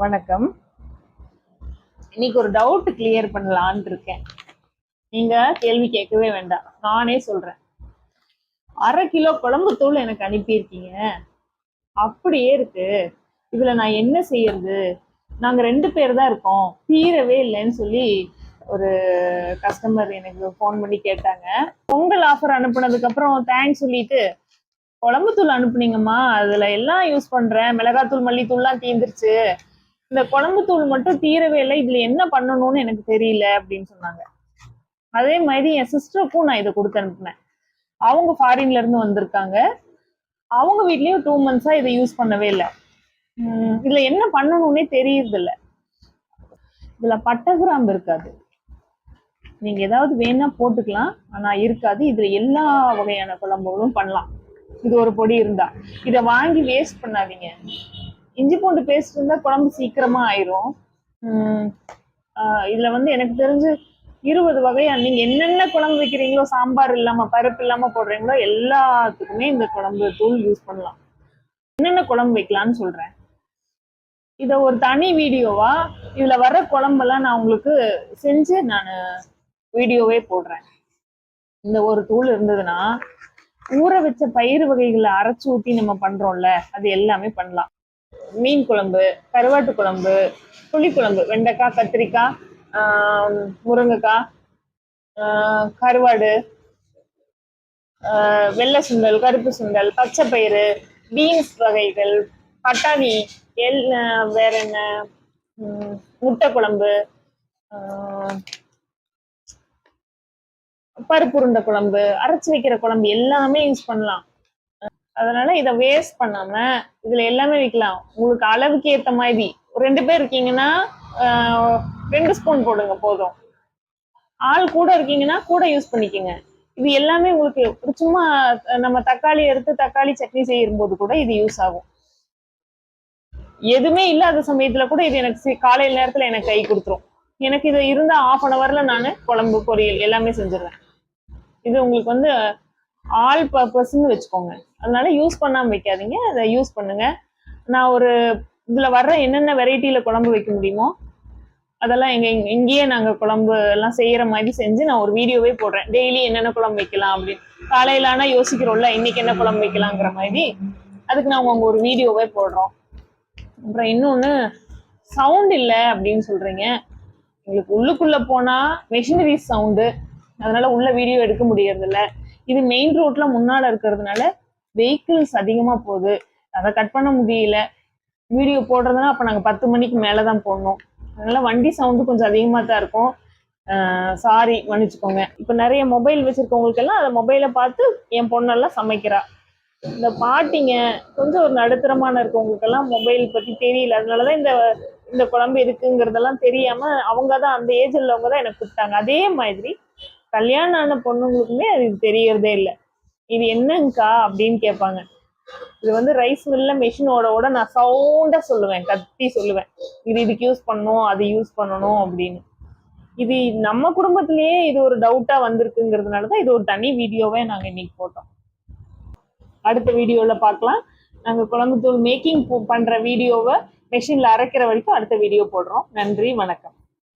வணக்கம். இன்னைக்கு ஒரு டவுட் கிளியர் பண்ணலான் இருக்கேன். நீங்க கேள்வி கேட்கவே வேண்டாம். நானே சொல்றேன். அரை கிலோ குழம்பு தூள் எனக்கு அனுப்பியிருக்கீங்க. அப்படியே இருக்கு. இதுல நான் என்ன செய்யறது? நாங்க ரெண்டு பேர் தான் இருக்கோம். தீரவே இல்லைன்னு சொல்லி ஒரு கஸ்டமர் எனக்கு ஃபோன் பண்ணி கேட்டாங்க. பொங்கல் ஆஃபர் அனுப்புனதுக்கு அப்புறம் தேங்க்ஸ் சொல்லிட்டு குழம்பு தூள் அனுப்புனீங்கம்மா. அதுல எல்லாம் யூஸ் பண்றேன். மிளகாத்தூள் மல்லித்தூள்லாம் தீந்துருச்சு. இந்த குழம்பு தூள் மட்டும் தீரவே இல்லை. இதுல என்ன பண்ணணும்னு எனக்கு தெரியல அப்படின்னு சொன்னாங்க. அதே மாதிரி என் சிஸ்டருக்கும் நான் இதை கொடுத்து அனுப்புனேன். அவங்க ஃபாரின்ல இருந்து வந்திருக்காங்க. அவங்க வீட்லயும் டூ மந்த்ஸா இதை யூஸ் பண்ணவே இல்லை. இதுல என்ன பண்ணணும்னே தெரியறது இல்ல. இதுல பட்டை கிராம்பு இருக்காது. நீங்க ஏதாவது வேணா போட்டுக்கலாம். ஆனா இருக்காது. இதுல எல்லா வகையான குழம்புகளும் பண்ணலாம். இது ஒரு பொடி இருந்தா. இதை வாங்கி வேஸ்ட் பண்ணாதீங்க. இஞ்சி பூண்டு பேஸ்ட் இருந்தால் குழம்பு சீக்கிரமாக ஆயிரும். இதில் வந்து எனக்கு தெரிஞ்சு இருபது வகையாக நீங்கள் என்னென்ன குழம்பு வைக்கிறீங்களோ சாம்பார் இல்லாமல் பருப்பு இல்லாமல் போடுறீங்களோ எல்லாத்துக்குமே இந்த குழம்பு தூள் யூஸ் பண்ணலாம். என்னென்ன குழம்பு வைக்கலாம்னு சொல்கிறேன் இதை ஒரு தனி வீடியோவா இதில் வர குழம்பெல்லாம் நான் உங்களுக்கு செஞ்சு நான் வீடியோவே போடுறேன். இந்த ஒரு தூள் இருந்ததுன்னா ஊற வச்ச பயிறு வகைகளை அரைச்சி ஊற்றி நம்ம பண்ணுறோம்ல அது எல்லாமே பண்ணலாம். மீன் குழம்பு கருவாட்டு குழம்பு புளிக்குழம்பு வெண்டைக்காய் கத்திரிக்காய் ஆஹ் முருங்கைக்காய் ஆஹ் கருவாடு ஆஹ் வெள்ளை சுண்டல் கருப்பு சுண்டல் பச்சை பயிறு பீன்ஸ் வகைகள் பட்டாணி எல் வேற என்ன? உம் முட்டை குழம்பு ஆஹ் பருப்பு உருண்டை குழம்பு அரைச்சி வைக்கிற குழம்பு எல்லாமே யூஸ் பண்ணலாம். அதனால இதை வேஸ்ட் பண்ணாம இதுல எல்லாமே விற்கலாம். உங்களுக்கு அளவுக்கு ஏத்த மாதிரி. ஒரு ரெண்டு பேர் இருக்கீங்கன்னா ஆஹ் ரெண்டு ஸ்பூன் போடுங்க போதும். ஆள் கூட இருக்கீங்கன்னா கூட யூஸ் பண்ணிக்கோங்க. இது எல்லாமே உங்களுக்கு சும்மா நம்ம தக்காளி எடுத்து தக்காளி சட்னி செய்யும் போது கூட இது யூஸ் ஆகும். எதுவுமே இல்லாத சமயத்துல கூட இது எனக்கு காலையில நேரத்துல எனக்கு கை கொடுத்துரும். எனக்கு இது இருந்தா ஆஃப் அன் ஹவர்ல நான் குழம்பு பொரியல் எல்லாமே செஞ்சிருவேன். இது உங்களுக்கு வந்து ஆல் பர்பஸ்ன்னு வச்சுக்கோங்க. அதனால யூஸ் பண்ணாம வைக்காதீங்க. அதை யூஸ் பண்ணுங்க. நான் ஒரு இதுல வர்ற என்னென்ன வெரைட்டியில குழம்பு வைக்க முடியுமோ அதெல்லாம் எங்க இங்க- இங்கேயே நாங்க குழம்பு எல்லாம் செய்யற மாதிரி செஞ்சு நான் ஒரு வீடியோவே போடுறேன். டெய்லி என்னென்ன குழம்பு வைக்கலாம் அப்படின்னு. காலையில் ஆனால் யோசிக்கிறோம்ல இன்னைக்கு என்ன குழம்பு வைக்கலாங்கிற மாதிரி. அதுக்கு நாங்கள் உங்க ஒரு வீடியோவே போடுறோம். அப்புறம் இன்னொன்னு சவுண்ட் இல்லை அப்படின்னு சொல்றீங்க. உங்களுக்கு உள்ளுக்குள்ள போனா மெஷினரி சவுண்டு அதனால உள்ள வீடியோ எடுக்க முடியறதில்ல. இது மெயின் ரோட்ல முன்னால இருக்கிறதுனால வெஹிக்கிள்ஸ் அதிகமா போகுது. அதை கட் பண்ண முடியல. வீடியோ போடுறதுனா அப்ப நாங்க பத்து மணிக்கு மேலே தான் போடணும். அதனால வண்டி சவுண்டு கொஞ்சம் அதிகமா தான் இருக்கும் சாரி மன்னிச்சுக்கோங்க. இப்போ நிறைய மொபைல் வச்சுருக்கவங்களுக்கெல்லாம் அதை மொபைலை பார்த்து என் பொண்ணெல்லாம் சமைக்கிறா. இந்த பாட்டிங்க கொஞ்சம் ஒரு நடுத்தரமான இருக்கவங்களுக்கெல்லாம் மொபைல் பத்தி தெரியல. அதனாலதான் இந்த இந்த குழம்பு இருக்குங்கிறதெல்லாம் தெரியாம அவங்க தான் அந்த ஏஜ் உள்ளவங்க தான் எனக்கு கொடுத்தாங்க அதே மாதிரி கல்யாணம் ஆன பொண்ணுங்களுக்குமே அது தெரியறதே இல்லை. இது என்னங்கக்கா அப்படின்னு கேட்பாங்க. இது வந்து ரைஸ் மில்ல மிஷினோட ஓட நான் சவுண்டா சொல்லுவேன் கத்தி சொல்லுவேன். இது இதுக்கு யூஸ் பண்ணணும் அது யூஸ் பண்ணணும் அப்படின்னு. இது நம்ம குடும்பத்திலேயே இது ஒரு டவுட்டா வந்திருக்குங்கிறதுனால தான் இது ஒரு தனி வீடியோவே நாங்க இன்னைக்கு போட்டோம். அடுத்த வீடியோல பார்க்கலாம். நாங்க குழம்பு தூள் மேக்கிங் பண்ற வீடியோவை மெஷின்ல அரைக்கிற வரைக்கும் அடுத்த வீடியோ போடுறோம். நன்றி வணக்கம்.